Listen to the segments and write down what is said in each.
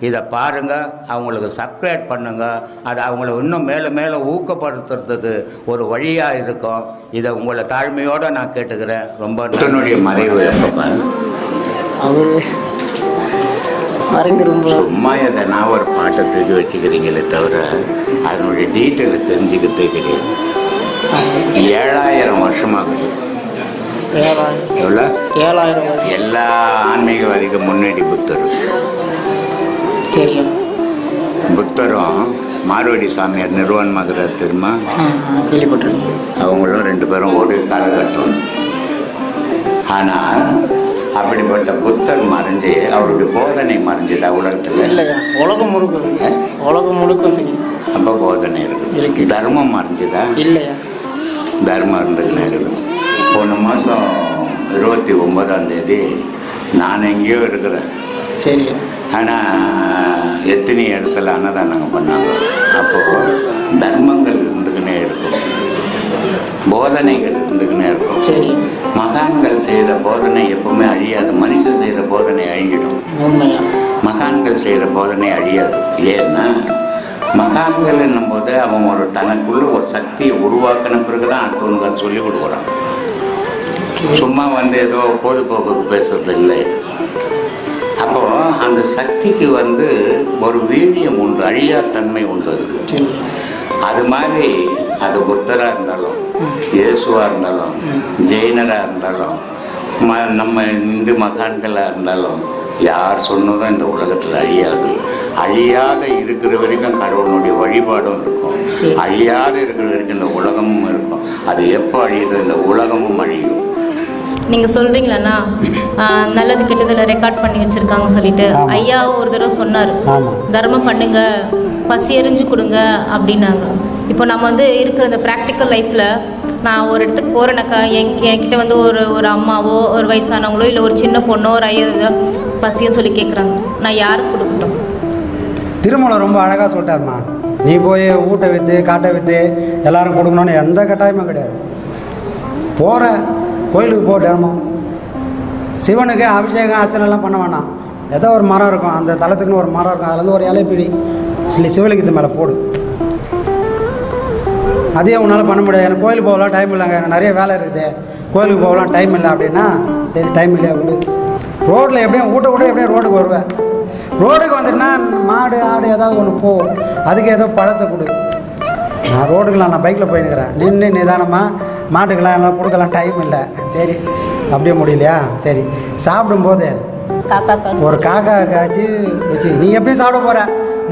இதை பாருங்க அவங்களுக்கு சப்ஸ்கிரைப் பண்ணுங்க. அது அவங்கள இன்னும் மேலே மேலே ஊக்கப்படுத்துறதுக்கு ஒரு வழியாக இருக்கும். இதை உங்களை தாழ்மையோடு நான் கேட்டுக்கிறேன். ரொம்ப நுடைய மறைவு அவர் மறைந்து ரொம்ப சும்மா எதனா ஒரு பாட்டை தூக்கி வச்சுக்கிறீங்களே தவிர அதனுடைய டீட்டெயிலை தெரிஞ்சுக்கிட்டே கிடையாது. ஏழாயிரம் ஏழாயிரம். எவ்வளோ ஏழாயிரம் எல்லா ஆன்மீகவாதிக்கு முன்னாடி புத்தர். தெரியும். புத்தரும் மார்வடி சாமியார் நிறுவன் மகரார் தெரியுமா கேள்விப்பட்டிருக்கேன். அவங்களும் ரெண்டு பேரும் ஒரு காலகட்டம். ஆனால் அப்படிப்பட்ட புத்தர் மறைஞ்சு அவருடைய போதனை மறைஞ்சதா உலகத்தில்? இல்லையா? உலகம் முழுக்க. உலகம் முழுக்க அப்போ போதனை இருக்குது. இருக்கு. தர்மம் மறைஞ்சதா? இல்லையா? தர்மம் இருந்துக்கினே இருக்குது. போன மாதம் இருபத்தி ஒன்பதாம் தேதி நான் எங்கேயோ இருக்கிறேன். சரியா? ஆனால் எத்தனை இடத்துல அன்னதானங்க பண்ணாங்க அப்போது தர்மங்கள் இருந்துக்கினே இருக்கும். போதனைகள் இருந்துக்கினே இருக்கும். சரி. மகான்கள் செய்கிற போதனை எப்பவுமே அழியாது. மனுஷன் செய்கிற போதனை அழிஞ்சிடும். மகான்கள் செய்கிற போதனை அழியாது. ஏன்னா மகான்கள் என்னும்போது அவன் ஒரு தனக்குள்ள ஒரு சக்தியை உருவாக்கின பிறகு தான் அடுத்தவனுக்கு அதை சொல்லி கொடுக்குறான். சும்மா வந்து ஏதோ பொழுதுபோக்குக்கு பேசுறது இல்லை. இது அப்போ அந்த சக்திக்கு வந்து ஒரு வீரியம் உண்டு அழியா தன்மை உண்டு அதுக்கு அது மாதிரி அது புத்தராக இருந்தாலும் இயேசுவாக இருந்தாலும் ஜெயினராக இருந்தாலும் ம நம்ம இந்து மகான்களாக இருந்தாலும் யார் சொன்னதும் இந்த உலகத்தில் அழியாது. அழியாத இருக்கிற வரைக்கும் கடவுளுடைய வழிபாடும் இருக்கும். அழியாத இருக்கிற வரைக்கும் இந்த உலகமும் இருக்கும். அது எப்போ அழியுது? இந்த உலகமும் அழியும். நீங்கள் சொல்கிறீங்களண்ணா நல்லது கெட்டதில் ரெக்கார்ட் பண்ணி வச்சுருக்காங்க சொல்லிட்டு ஐயாவும் ஒரு தடவை சொன்னார். தர்மம் பண்ணுங்க பசி எறிஞ்சு கொடுங்க அப்படின்னாங்க. இப்போ நம்ம வந்து இருக்கிற இந்த ப்ராக்டிக்கல் லைஃப்பில் நான் ஒரு இடத்துக்கு போகிறேனாக்கா என் என்கிட்ட வந்து ஒரு ஒரு அம்மாவோ ஒரு வயசானவங்களோ இல்லை ஒரு சின்ன பொண்ணோ ஒரு ஐயோ பசின்னு சொல்லி கேட்குறாங்க நான் யாருக்கு கொடுக்கட்டும்? திருமலை ரொம்ப அழகாக சொல்லிட்டாருமா நீ போய் ஊட்ட விற்று காட்டை விற்று எல்லாரும் கொடுக்கணும்னு எந்த கட்டாயமும் கிடையாது. போகிற கோயிலுக்கு போ தினமும் சிவனுக்கு அபிஷேகம் அர்ச்சனைலாம் பண்ண வேணாம். ஏதோ ஒரு மரம் இருக்கும் அந்த தளத்துக்குன்னு ஒரு மரம் இருக்கும் அதுலேருந்து ஒரு இலைப்பிடி சில சிவலிங்கத்து மேலே போடு. அதையும் உன்னால் பண்ண முடியாது. எனக்கு கோயிலுக்கு போகலாம் டைம் இல்லைங்க. எனக்கு நிறைய வேலை இருக்குது. கோயிலுக்கு போகலாம் டைம் இல்லை அப்படின்னா சரி டைம் இல்லையா விடு. ரோட்டில் எப்படியும் ஊட்ட கூட எப்படியும் ரோடுக்கு வருவேன். ரோடுக்கு வந்துட்டுனா மாடு ஆடு ஏதாவது ஒன்று போ. அதுக்கு ஏதோ பழத்தை கொடு. நான் ரோடுக்கெலாம் நான் பைக்கில் போயின்னுக்கிறேன். நின்று நிதானமாக மாட்டுக்கெல்லாம் எல்லாம் கொடுக்கலாம் டைம் இல்லை. சரி. அப்படியே முடியலையா? சரி சாப்பிடும்போது ஒரு காக்கா காய்ச்சி வச்சு நீ எப்படியும் சாப்பிட போகிற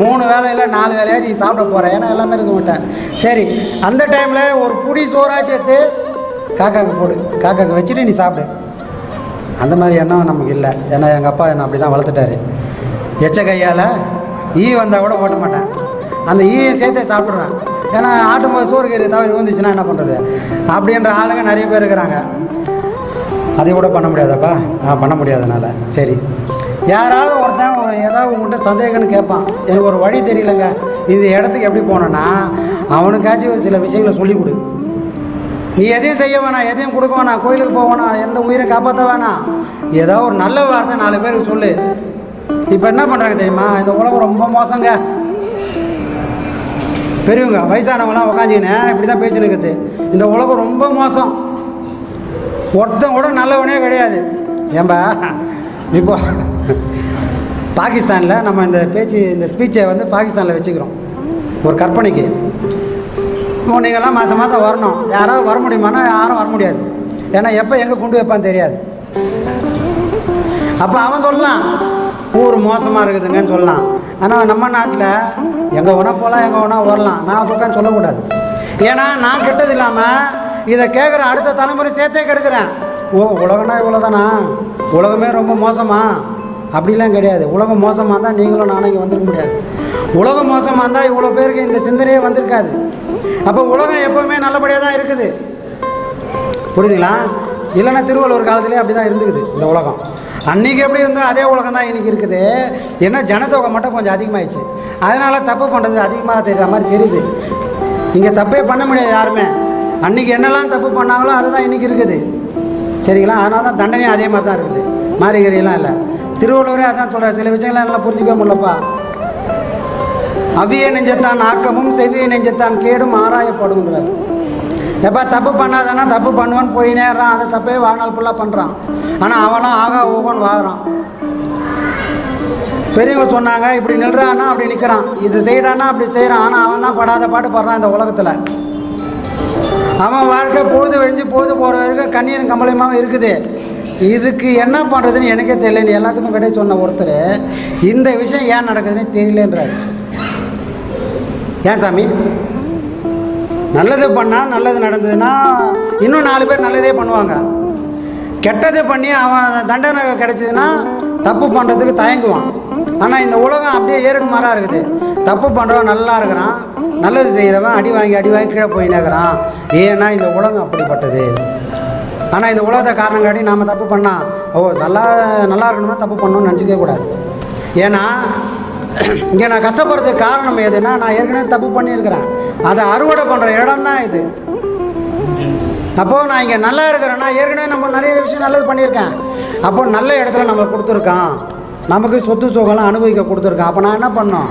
மூணு வேலையில் நாலு வேலையா நீ சாப்பிட போகிற ஏன்னா எல்லாமே இருக்க மாட்டேன். சரி அந்த டைமில் ஒரு புடி சோறாச்சு எடுத்து காக்காக்கு போடு காக்காக்கு வச்சுட்டு நீ சாப்பிடு. அந்த மாதிரி எண்ணம் நமக்கு இல்லை. ஏன்னா எங்கள் அப்பா என்னை அப்படி தான் வளர்த்துட்டாரு. எச்ச கையால் ஈ வந்தால் கூட ஓட்ட மாட்டேன். அந்த ஈயை சேர்த்தே சாப்பிட்ருவேன் ஏன்னா ஆட்டும்போது சோறு கறி தவறி வந்துச்சுன்னா என்ன பண்ணுறது அப்படின்ற ஆளுங்க நிறைய பேர் இருக்கிறாங்க. அதை கூட பண்ண முடியாதாப்பா? ஆ பண்ண முடியாதனால. சரி. யாராவது ஒருத்தன் ஏதாவது உங்கள்கிட்ட சந்தேகம்னு கேட்பான். எனக்கு ஒரு வழி தெரியலங்க. இந்த இடத்துக்கு எப்படி போனோன்னா அவனுக்காச்சும் சில விஷயங்களை சொல்லிக் கொடு. நீ எதையும் செய்ய வேணாம். எதையும் கொடுக்க வேணாம். கோயிலுக்கு போக வேணாம். எந்த உயிரை காப்பாற்ற வேணாம். ஏதாவது ஒரு நல்ல வார்த்தை நாலு பேருக்கு சொல்லு. இப்போ என்ன பண்ணுறாங்க தெரியுமா? இந்த உலகம் ரொம்ப மோசங்க. பெரியவங்க வயசானவங்களாம் உக்காஞ்சிக்கினேன் இப்படி தான் பேசினுக்குது இந்த உலகம் ரொம்ப மோசம். ஒருத்தன் கூட நல்லவனே கிடையாது. ஏன்பா? இப்போ பாகிஸ்தானில் நம்ம இந்த பேச்சு இந்த ஸ்பீச்சை வந்து பாகிஸ்தானில் வச்சுக்கிறோம். ஒரு கற்பனைக்கு. இப்போ நீங்கள்லாம் மாதம் மாதம் வரணும். யாராவது வர முடியுமானா யாரும் வர முடியாது. ஏன்னா எப்போ எங்கே கொண்டு வைப்பான்னு தெரியாது. அப்போ அவன் சொல்லலாம். ஊர் மோசமாக இருக்குதுங்கன்னு சொல்லலாம். ஆனால் நம்ம நாட்டில் எங்கே வேணால் போகலாம் எங்கே வேணால் வரலாம். நான் சொல்கிறேன்னு சொல்லக்கூடாது. ஏன்னா நான் கெட்டது இல்லாமல் இதை கேட்குற அடுத்த தலைமுறை சேர்த்தே கெடுக்கிறேன். ஓ உலகம்னா இவ்வளோதானா உலகமே ரொம்ப மோசமா? அப்படிலாம் கிடையாது. உலகம் மோசமாக இருந்தால் நீங்களும் நானும் இங்கே வந்திருக்க முடியாது. உலகம் மோசமாக இருந்தால் இவ்வளோ பேருக்கு இந்த சிந்தனையே வந்திருக்காது. அப்போ உலகம் எப்போவுமே நல்லபடியாக தான் இருக்குது. புரியுதுங்களா? இல்லைன்னா திருவள்ளுவர் காலத்திலே அப்படி தான் இருந்துக்குது இந்த உலகம். அன்றைக்கி எப்படி இருந்தோ அதே உலகம் தான் இன்றைக்கி இருக்குது. ஏன்னா ஜனத்தொகை மட்டும் கொஞ்சம் அதிகமாகிடுச்சு அதனால் தப்பு பண்ணுறது அதிகமாக தெரிகிற மாதிரி தெரியுது. இங்கே தப்பே பண்ண முடியாது யாருமே. அன்றைக்கி என்னெல்லாம் தப்பு பண்ணாங்களோ அதுதான் இன்றைக்கி இருக்குது. சரிங்களா? அதனால தான் தண்டனையும் அதே மாதிரி தான் இருக்குது. மாறிகிறீலாம் இல்லை. திருவள்ளுவரே அதான் சொல்கிறார் சில விஷயங்கள்லாம் நல்லா புரிஞ்சுக்க முடியலப்பா. அவிய நெஞ்சத்தான் ஆக்கமும் செவிய நெஞ்சத்தான் கேடும் ஆராயப்படும்ன்றார். எப்போ தப்பு பண்ணாதானா? தப்பு பண்ணுவான்னு போய் நேர்றான். அந்த தப்பே வாழ்நாள் ஃபுல்லாக பண்ணுறான் ஆனால் அவன்லாம் ஆகா ஓகோன்னு வாங்குறான் பெரியவங்க சொன்னாங்க இப்படி நில்றான்னா அப்படி நிற்கிறான் இது செய்கிறான்னா அப்படி செய்கிறான் ஆனால் அவன் தான் படாத பாட்டு படுறான் இந்த உலகத்தில். அவன் வாழ்க்கை பொழுது வெழிஞ்சு பொழுது போகிற வரைக்கும் கண்ணீரும் கம்பளையுமாவும் இருக்குது. இதுக்கு என்ன பண்ணுறதுன்னு எனக்கே தெரியல. எல்லாத்துக்கும் விடை சொன்ன ஒருத்தர் இந்த விஷயம் ஏன் நடக்குதுன்னு தெரியலன்றாரு. ஏன் சாமி? நல்லது பண்ணால் நல்லது நடந்ததுன்னா இன்னும் நாலு பேர் நல்லதே பண்ணுவாங்க. கெட்டது பண்ணி அவன் தண்டனை கிடைச்சதுன்னா தப்பு பண்ணுறதுக்கு தயங்குவான். ஆனால் இந்த உலகம் அப்படியே ஏறுக்கு மாறாக இருக்குது. தப்பு பண்ணுறவன் நல்லா இருக்கிறான். நல்லது செய்கிறவன் அடி வாங்கி அடி வாங்கி கீழே போய் ஏன்னா இந்த உலகம் அப்படிப்பட்டது. ஆனால் இந்த உலகத்தை காரணம் காட்டி நாம் தப்பு பண்ணால் ஓ நல்லா நல்லா இருக்கணுமா? தப்பு பண்ணணும்னு நினச்சிக்கவே கூடாது. ஏன்னா இங்கே நான் கஷ்டப்படுறதுக்கு காரணம் எதுன்னா நான் ஏற்கனவே தப்பு பண்ணியிருக்கிறேன். அதை அறுவடை பண்ணுற இடம் தான் இது. அப்போது நான் இங்கே நல்லா இருக்கிறேன்னா ஏற்கனவே நம்ம நிறைய விஷயம் நல்லது பண்ணியிருக்கேன். அப்போ நல்ல இடத்துல நம்ம கொடுத்துருக்கான். நமக்கு சொத்து சுகம்லாம் அனுபவிக்க கொடுத்துருக்கான். அப்போ நான் என்ன பண்ணோம்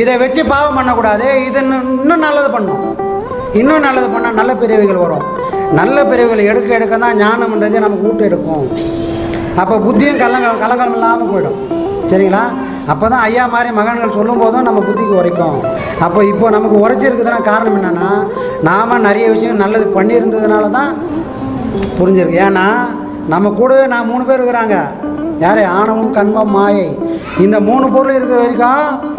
இதை வச்சு பாவம் பண்ணக்கூடாது. இது இன்னும் நல்லது பண்ணும். இன்னும் நல்லது பண்ணால் நல்ல பிரிவுகள் வரும். நல்ல பிரிவுகள் எடுக்க எடுக்க தான் ஞானம்ன்றது நமக்கு ஊட்டு எடுக்கும். அப்போ புத்தியும் கள்ளங்க கலங்கலம் இல்லாமல் போயிடும். சரிங்களா? அப்போ தான் ஐயா மாதிரி மகன்கள் சொல்லும் போதும் நம்ம புத்திக்கு உரைக்கும். அப்போ இப்போ நமக்கு உரைச்சிருக்குதுன்னா காரணம் என்னென்னா நாம் நிறைய விஷயம் நல்லது பண்ணியிருந்ததுனால தான் புரிஞ்சிருக்கு. ஏன்னா நம்ம கூடவே நான் மூணு பேர் இருக்கிறாங்க. யார்? ஆணவம் கண்மம் மாயை. இந்த மூணு பொருள் இருக்கிற வரைக்கும்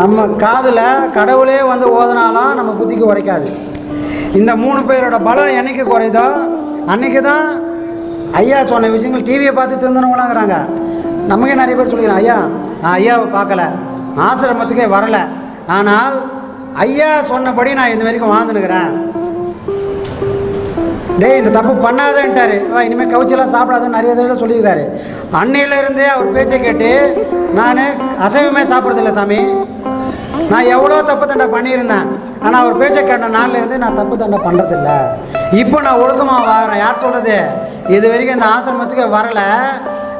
நம்ம காதில் கடவுளே வந்து ஓதுனாலும் நம்ம புத்திக்கு உரைக்காது. இந்த மூணு பேரோட பலம் என்னைக்கு குறையுதோ அன்றைக்கி தான் ஐயா சொன்ன விஷயங்கள் டிவியை பார்த்து திருந்தனவங்களாங்கிறாங்க நமக்கே நிறைய பேர் சொல்லிக்கிறோம் ஐயா நான் ஐயாவை பார்க்கல. ஆசிரமத்துக்கே வரலை. ஆனால் ஐயா சொன்னபடி நான் இந்த வரைக்கும் வாழ்ந்துனுக்கிறேன் டேய் இந்த தப்பு பண்ணாதேன்ட்டாரு. வா இனிமேல் கவுச்செல்லாம் சாப்பிடாதுன்னு நிறைய தடவை சொல்லியிருக்காரு. அன்னையிலேருந்தே அவர் பேச்சை கேட்டு நான் அசைவமே சாப்பிட்றதில்ல சாமி. நான் எவ்வளோ தப்பு தண்டை பண்ணியிருந்தேன். ஆனால் அவர் பேச்சை கேட்ட நாள்லேருந்து நான் தப்பு தண்டை பண்ணுறதில்ல இப்போ நான் ஒழுக்கமாக வரேன். யார் சொல்கிறது இது வரைக்கும் இந்த ஆசிரமத்துக்கு வரலை.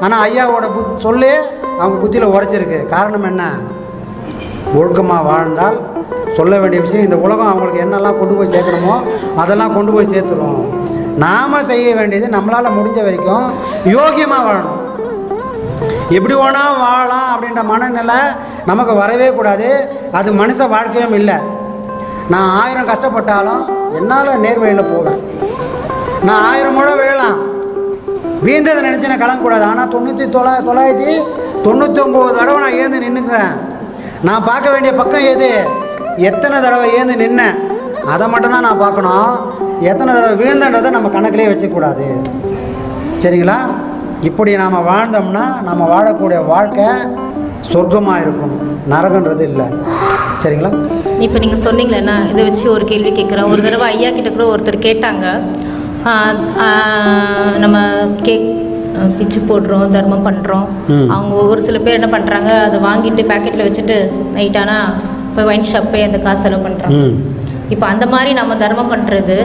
ஆனால் ஐயாவோட புத் சொல்லி அவங்க புத்தியில் உடைச்சிருக்கு. காரணம் என்ன? ஒழுக்கமாக வாழ்ந்தால் சொல்ல வேண்டிய விஷயம் இந்த உலகம் அவங்களுக்கு என்னெல்லாம் கொண்டு போய் சேர்க்கணுமோ அதெல்லாம் கொண்டு போய் சேர்த்துரும். நாம் செய்ய வேண்டியது நம்மளால் முடிஞ்ச வரைக்கும் யோகியமாக வாழணும். எப்படி வேணா வாழலாம் அப்படின்ற மனநிலை நமக்கு வரவே கூடாது. அது மனுஷ வாழ்க்கையும் இல்லை. நான் ஆயிரம் கஷ்டப்பட்டாலும் என்னால் நேர்வழியில் போவேன். நான் ஆயிரம் முறை விழலாம். வீழ்ந்ததை நினச்சி நான் கலங்கக்கூடாது. ஆனால் தொண்ணூற்றி தொள்ளா தொள்ளாயிரத்தி தொண்ணூற்றி ஒம்பது தடவை நான் ஏந்து நின்றுக்கிறேன் நான் பார்க்க வேண்டிய பக்கம் எது? எத்தனை தடவை ஏந்து நின்னேன்? அதை மட்டும்தான் நான் பார்க்கணும். எத்தனை தடவை விழுந்தன்றதை நம்ம கணக்கிலே வச்சுக்கூடாது சரிங்களா? இப்படி நாம் வாழ்ந்தோம்னா நம்ம வாழக்கூடிய வாழ்க்கை சொர்க்கமாக இருக்கும். நரகன்றது இல்லை. சரிங்களா? இப்போ நீங்கள் சொன்னீங்களேண்ணா இதை வச்சு ஒரு கேள்வி கேட்குறேன் ஒரு தடவை ஐயா கிட்ட கூட ஒருத்தர் கேட்டாங்க. நம்ம கேக் பிச்சு போடுறோம் தர்மம் பண்ணுறோம். அவங்க ஒரு சில பேர் என்ன பண்ணுறாங்க அதை வாங்கிட்டு பேக்கெட்டில் வச்சுட்டு நைட் ஆனால் இப்போ ஒயின் ஷாப் போய் அந்த காசு செலவு பண்ணுறாங்க இப்போ அந்த மாதிரி நம்ம தர்மம் பண்ணுறது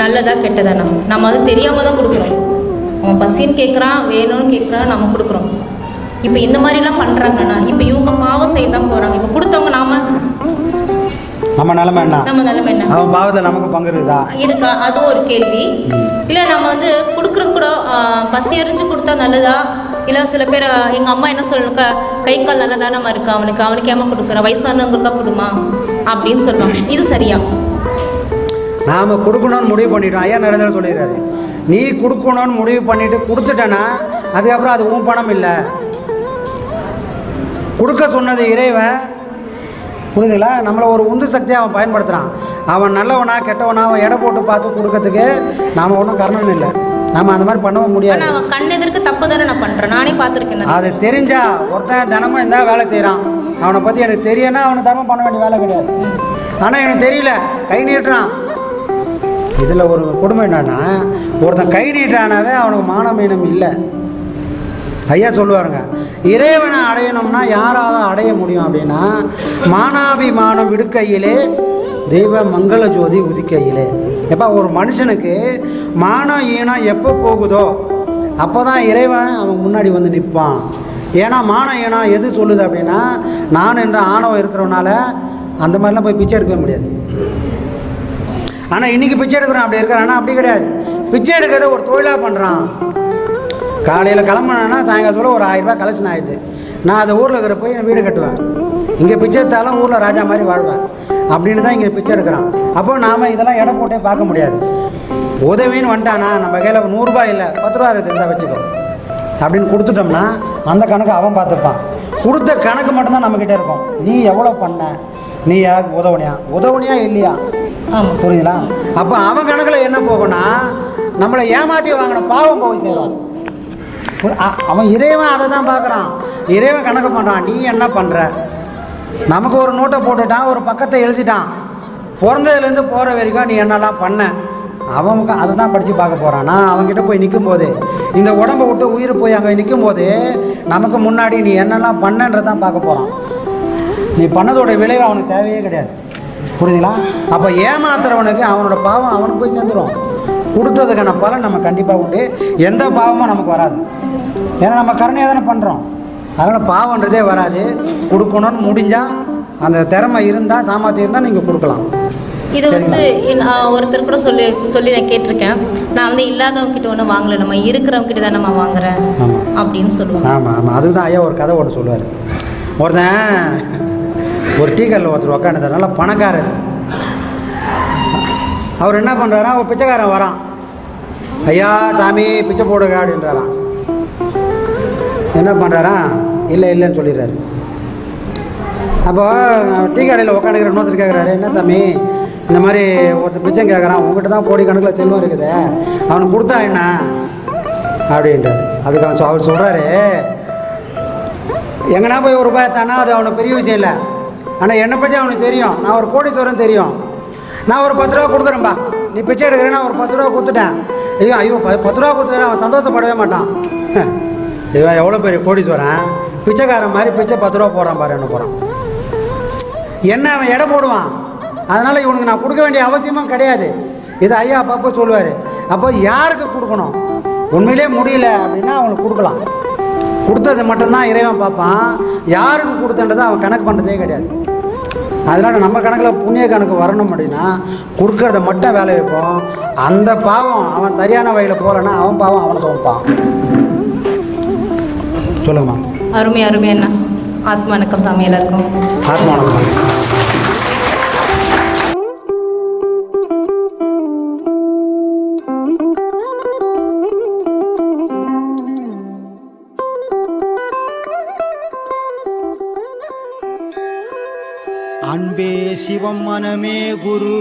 நல்லதா கெட்டதா நம்ம? நம்ம வந்து தெரியாமல் தான் கொடுக்குறோம். அவன் பசின்னு கேட்குறான் வேணும்னு கேட்குறான் நம்ம கொடுக்குறோம். இப்போ இந்த மாதிரிலாம் பண்ணுறாங்கன்னா இப்போ இவங்க பாவம் செய்ய தான் போகிறாங்க இப்போ கொடுத்தவங்க நாம நம்ம நிலமை என்ன? நம்ம நிலைமை என்ன? அவன் பாவத்தில் நமக்கு பங்கு இருக்குதா? இருக்கா? அதுவும் ஒரு கேள்வி. இல்லை நம்ம வந்து கொடுக்குறது கூட பசி எறிஞ்சு கொடுத்தா நல்லதா? இல்லை சில பேர் எங்கள் அம்மா என்ன சொல்லுங்க கை கால் நல்லா தானம்மா இருக்கு அவனுக்கு அவனுக்கு ஏமா கொடுக்குற? வயசானவங்களுக்கா கொடுமா? அப்படின்னு சொல்லுவாங்க. இது சரியா? நாம் கொடுக்கணும்னு முடிவு பண்ணிட்டோம். ஐயா நிறைய சொல்லிடுறாரு. நீ கொடுக்கணும்னு முடிவு பண்ணிட்டு கொடுத்துட்டேன்னா அதுக்கப்புறம் அது உன் பணம் இல்லை. கொடுக்க சொன்னது இறைவன். புரியுதுங்களா? நம்மளை ஒரு உந்து சக்தியை அவன் பயன்படுத்துகிறான் அவன் நல்லவனா கெட்டவனா அவன் எடை போட்டு பார்த்து கொடுக்கறதுக்கு நாம் ஒன்றும் கரணம் இல்லை. நம்ம அந்த மாதிரி பண்ணவும் முடியாது. அவன் கண் எதிர்க்க தப்பு தானே நான் பண்ணுறேன் நானே பார்த்துருக்கேன் அது தெரிஞ்சா ஒருத்தன் தினமும் இருந்தால் வேலை செய்கிறான் அவனை பற்றி எனக்கு தெரியனா அவனை தர்மம் பண்ண வேண்டிய வேலை கிடையாது. ஆனால் எனக்கு தெரியல கை நீட்டுறான். இதில் ஒரு கொடுமை என்னன்னா ஒருத்தன் கை நீட்டானாவே அவனுக்கு மானமீனம் இல்லை. ஐயா சொல்லுவாருங்க இறைவனை அடையணும்னா யாரால அடைய முடியும் அப்படின்னா மானாபிமானம் விடுக்கையிலே தெய்வ மங்கள ஜோதி உதிக்கையிலே. எப்போ ஒரு மனுஷனுக்கு மானம் ஈனம் எப்போ போகுதோ அப்போ தான் இறைவன் அவன் முன்னாடி வந்து நிற்பான். ஏன்னா மானம் ஈனம் எது சொல்லுது அப்படின்னா நான் என்ற ஆணவம் இருக்கிறவனால அந்த மாதிரிலாம் போய் பிச்சை எடுக்கவே முடியாது. ஆனால் இன்றைக்கி பிச்சை எடுக்கிறோம் அப்படி இருக்கிறான். ஆனால் அப்படி கிடையாது. பிச்சை எடுக்கிறத ஒரு தொழிலாக பண்ணுறான் காலையில் கிளம்புனா சாயங்காலத்தோட ஒரு ஆயிரரூபா கலெக்ஷன் ஆயிடுது. நான் அதை ஊரில் இருக்கிற போய் நான் வீடு கட்டுவேன். இங்கே பிச்சை எடுத்தாலும் ஊரில் ராஜா மாதிரி வாழ்வேன். அப்படின்னு தான் இங்கே பிச்சை எடுக்கிறான். அப்போ நாம் இதெல்லாம் எடை போட்டே பார்க்க முடியாது. உதவின்னு வந்துட்டானா நம்ம கையில் நூறுரூபா இல்லை பத்து ரூபா இருந்தால் வச்சுக்கோ. அப்படின்னு கொடுத்துட்டோம்னா அந்த கணக்கு அவன் பார்த்துப்பான். கொடுத்த கணக்கு மட்டும்தான் நம்மக்கிட்ட இருக்கும். நீ எவ்வளோ பண்ண? நீ யாருக்கு உதவுனியா? உதவுனியா இல்லையா? ஆமாம் புரியுங்களா அப்போ அவன் கணக்கில் என்ன போகும்னா நம்மளை ஏமாற்றி வாங்கின பாவம் போய் சேரும் அவன் இறைவன் அதை தான் பார்க்குறான். இறைவன் கணக்கு பண்ணுறான் நீ என்ன பண்ணுற நமக்கு ஒரு நோட்டை போட்டுட்டான் ஒரு பக்கத்தை எழுதிட்டான். பிறந்ததுலேருந்து போகிற வரைக்கும் நீ என்னெல்லாம் பண்ண? அவன் அதை தான் படித்து பார்க்க போகிறான் நான் அவங்ககிட்ட போய் நிற்கும் போது இந்த உடம்பை விட்டு உயிர் போய் அங்கே நிற்கும் போது நமக்கு முன்னாடி நீ என்னெல்லாம் பண்ணன்றதான் பார்க்க போகிறான் நீ பண்ணதோட விளைவு அவனுக்கு தேவையே கிடையாது. புரியுதுங்களா? அப்போ ஏமாத்துறவனுக்கு அவனோட பாவம் அவனுக்கு போய் சேர்ந்துடும் கொடுத்ததுக்கான பலன் நம்ம கண்டிப்பாக உண்டு. எந்த பாவமும் நமக்கு வராது. ஏன்னா நம்ம கருணையாக தானே பண்ணுறோம் அதனால் பாவன்றதே வராது. கொடுக்கணும்னு முடிஞ்சால் அந்த திறமை இருந்தால் சாமர்த்தியம் இருந்தால் நீங்கள் கொடுக்கலாம். இது வந்து ஒருத்தர் கூட சொல்லி சொல்லி நான் கேட்டிருக்கேன். நான் வந்து இல்லாதவங்க கிட்ட ஒன்றும் வாங்கல நம்ம இருக்கிறவங்க கிட்ட தான் நம்ம வாங்குறேன் அப்படின்னு சொல்லுவாங்க. ஆமாம் ஆமாம் அதுதான் ஐயா ஒரு கதை ஒன்று சொல்லுவார். ஒருத்தன் ஒரு டீ கடையில் ஒருத்தர் உக்காந்துட்டார் நல்லா பணக்காரர். அவர் என்ன பண்ணுறாரா ஒரு பிச்சைக்காரன் வரான். ஐயா சாமி பிச்சை போடுங்க அப்படின்றாராம். என்ன பண்ணுறாரா இல்லை இல்லைன்னு சொல்லிடுறாரு. அப்போ டீ கடையில் உட்காந்துக்கிற இன்னொருத்தர் கேட்குறாரு என்ன சாமி இந்த மாதிரி ஒருத்தர் பிச்சை கேட்குறான் உங்ககிட்ட தான் கோடி கணக்கில் செல்வம் இருக்குது. அவனுக்கு கொடுத்தா என்ன? அப்படின்றார். அதுக்கு அவன் சொ- அவர் சொல்கிறாரு எங்கன்னா போய் ஒரு ரூபாய் தானா அது அவனுக்கு பெரிய விஷயம் இல்லை. ஆனால் என்னை பற்றி அவனுக்கு தெரியும். நான் ஒரு கோடீஸ்வரன் தெரியும். நான் ஒரு பத்து ரூபா கொடுக்குறேன்பா. நீ பிச்சை எடுக்கிறேன் நான் ஒரு பத்து ரூபா கொடுத்துட்டேன். ஐயோ ஐயோ பத்து ரூபா கொடுத்துட்டேன் அவன் சந்தோஷப்படவே மாட்டான். இவன் எவ்வளோ பெரிய கோடீஸ்வரன்? பிச்சைக்காரன் மாதிரி பிச்சை பத்து ரூபா போடுறான் பாரு என்ன போகிறான் என்ன அவன் எடை போடுவான்? அதனால் இவனுக்கு நான் கொடுக்க வேண்டிய அவசியமும் கிடையாது. இது ஐயா அப்பப்போ சொல்லுவார். அப்போ யாருக்கு கொடுக்கணும்? உண்மையிலே முடியல அப்படின்னா அவனுக்கு கொடுக்கலாம். கொடுத்தது மட்டும்தான் இறைவன் பார்ப்பான். யாருக்கு கொடுத்தன்றதை அவன் கணக்கு பண்ணுறதே கிடையாது. அதனால் நம்ம கணக்கில் புண்ணிய கணக்கு வரணும் அப்படின்னா கொடுக்கறத மட்டும் வேலை வைப்போம். அந்த பாவம் அவன் சரியான வழியில் போகலன்னா அவன் பாவம் அவனை வைப்பான். சொல்லுங்கம்மா அருமை அருமை அண்ணா. ஆத்மா வணக்கம் சாமி எல்லாருக்கும். ஆத்மானம் அன்பே சிவம் மனமே குரு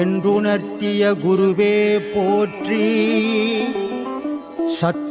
என்றுணர்த்திய குருவே போற்றி.